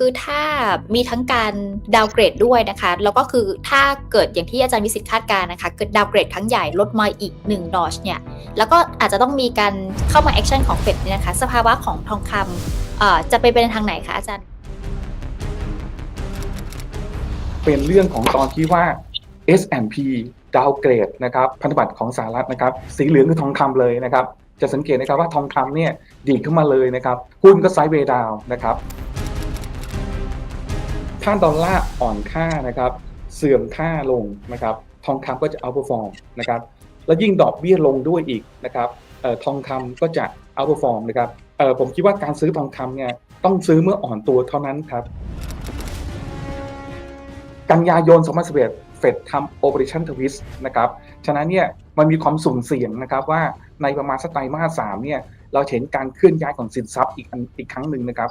คือถ้ามีทั้งการดาวเกรดด้วยนะคะ แล้วก็คือถ้าเกิดอย่างที่อาจารย์วิสิตคาดการ์นะคะ เกิดดาวเกรดครั้งใหญ่ลดมาอีก1นอชเนี่ย แล้วก็อาจจะต้องมีการเข้ามาแอคชั่นของเฟดเนี่ยนะคะ สภาวะของทองคำเอ่อจะไปเป็นทางไหนคะอาจารย์ เป็นเรื่องของตอนที่ว่า S&P ดาวเกรดนะครับพันธบัตรของสหรัฐนะครับ สีเหลืองคือทองคำเลยนะครับ จะสังเกตนะครับว่าทองคำเนี่ยดีดขึ้นมาเลยนะครับหุ้นก็ไซด์เวย์ดาวนะครับ ถ้าดอลลาร์อ่อนค่านะครับ เสื่อมค่าลงนะครับ ทองคำก็จะเอาเปอร์ฟอร์มนะครับ แล้วยิ่งดอกเบี้ยลงด้วยอีกนะครับออทองคำก็จะเอาเปอร์ฟอร์มนะครับผมคิดว่าการซื้อทองคำเนี่ยต้องซื้อเมื่ออ่อนตัวเท่านั้นครับ กันยายน 2011 เฟดทำ Operation Twist นะครับ ฉะนั้นเนี่ยมันมีความสุ่มเสี่ยงนะครับว่าในประมาณสักไตรมาสสามเนี่ยเราเห็นการเคลื่อนย้ายของสินทรัพย์อีกอีกครั้งหนึ่งนะครับ